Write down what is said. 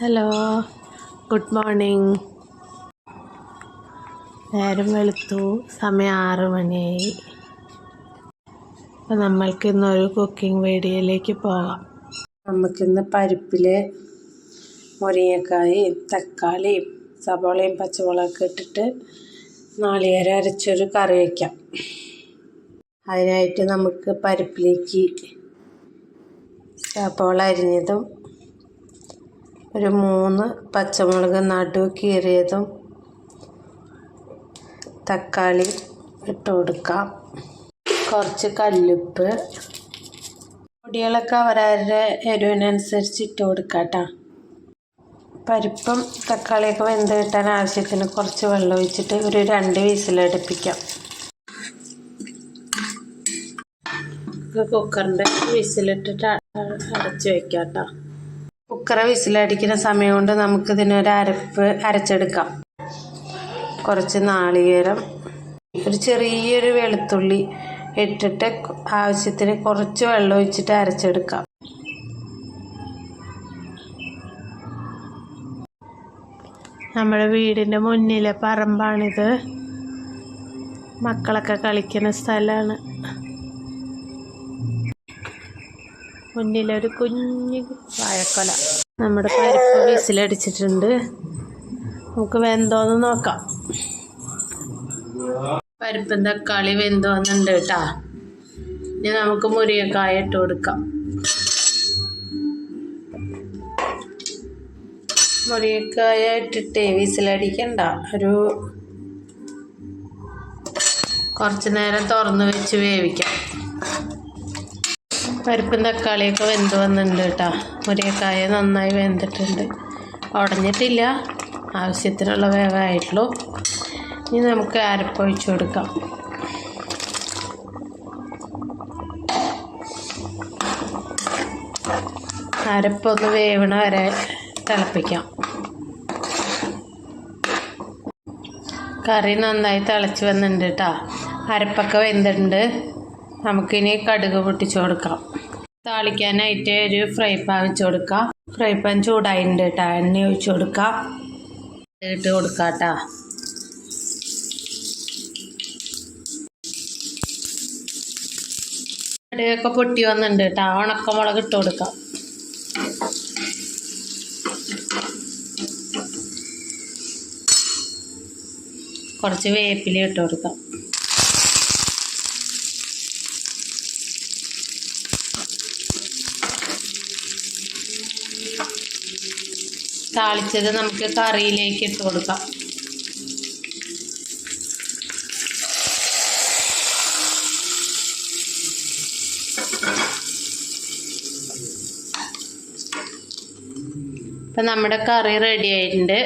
Hello good morning. നേരം വെളുത്തു സമയം ആറ് മണിയായി. അപ്പം നമ്മൾക്ക് ഇന്നൊരു കുക്കിംഗ് വീഡിയോയിലേക്ക് പോകാം. നമുക്കിന്ന് പരിപ്പിൽ മുരിങ്ങക്കായും തക്കാളിയും സബോളയും പച്ചമുളകൊക്കെ ഇട്ടിട്ട് നാളികേരം അരച്ചൊരു കറി വയ്ക്കാം അതിനായിട്ട് നമുക്ക് പരിപ്പിലേക്ക് സബോള അരിഞ്ഞതും ഒരു മൂന്ന് പച്ചമുളക് നടു കീറിയതും തക്കാളി ഇട്ട് കൊടുക്കാം. കുറച്ച് കല്ലുപ്പ്. പൊടികളൊക്കെ അവരവരുടെ എരിവിനനുസരിച്ച് ഇട്ട് കൊടുക്കാം കേട്ടോ. പരിപ്പും തക്കാളിയൊക്കെ വെന്ത് കിട്ടാൻ ആവശ്യത്തിന് കുറച്ച് വെള്ളം ഒഴിച്ചിട്ട് ഒരു രണ്ട് വിസിലടുപ്പിക്കാം. കുക്കറിന്റെ വിസിലിട്ടിട്ട് അടച്ച് വെക്കാം കേട്ടോ കുക്കറെ വിസിലടിക്കുന്ന സമയം കൊണ്ട് നമുക്കിതിനൊരു അരപ്പ് അരച്ചെടുക്കാം. കുറച്ച് നാളികേരം ഒരു ചെറിയൊരു വെളുത്തുള്ളി ഇട്ടിട്ട് ആവശ്യത്തിന് കുറച്ച് വെള്ളം ഒഴിച്ചിട്ട് അരച്ചെടുക്കാം. നമ്മുടെ വീടിന്റെ മുന്നിലെ പറമ്പാണിത്. മക്കളൊക്കെ കളിക്കുന്ന സ്ഥലമാണ്. മുന്നിലൊരു കുഞ്ഞു വാഴക്കൊല. നമ്മുടെ പരിപ്പ് വിസിലടിച്ചിട്ടുണ്ട്. നമുക്ക് വെന്തോന്ന് നോക്കാം. പരിപ്പും തക്കാളി വെന്തോന്നുണ്ട് കേട്ടാ. ഇനി നമുക്ക് മുരിയക്കായ ഇട്ട് കൊടുക്കാം. മുരിയക്കായ ഇട്ടിട്ട് വിസിലടിക്കണ്ട. ഒരു കുറച്ച് നേരം തുറന്ന് വെച്ച് വേവിക്കാം. പരിപ്പും തക്കാളിയൊക്കെ വെന്ത് വന്നിട്ടുണ്ട് കേട്ടോ. മുരിങ്ങക്കായ നന്നായി വെന്തിട്ടുണ്ട്. ഉടഞ്ഞിട്ടില്ല. ആവശ്യത്തിനുള്ള വേവായിട്ടുള്ളൂ. ഇനി നമുക്ക് അരപ്പൊഴിച്ച് കൊടുക്കാം. അരപ്പൊന്ന് വേവണ വരെ തിളപ്പിക്കാം. കറി നന്നായി തിളച്ച് വന്നിട്ടുണ്ട് കേട്ടോ. അരപ്പൊക്കെ വെന്തിട്ടുണ്ട്. നമുക്കിനി കടുക് പൊട്ടിച്ച് കൊടുക്കാം. താളിക്കാനായിട്ട് ഒരു ഫ്രൈ പാൻ വെച്ച് കൊടുക്കാം. ഫ്രൈ പാൻ ചൂടായിട്ടുണ്ട് കേട്ടോ എണ്ണ ഒഴിച്ച് കൊടുക്കാം. ഇട്ട് കൊടുക്കാം കേട്ടോ കടുകൊക്കെ പൊട്ടി വന്നിട്ടുണ്ട് കേട്ടോ ഉണക്കമുളക് ഇട്ട് കൊടുക്കാം. കുറച്ച് വേപ്പില ഇട്ട് കൊടുക്കാം. താളിച്ചത് നമുക്ക് കറിയിലേക്ക് ഇട്ട് കൊടുക്കാം. അപ്പം നമ്മുടെ കറി റെഡി ആയിട്ടുണ്ട്.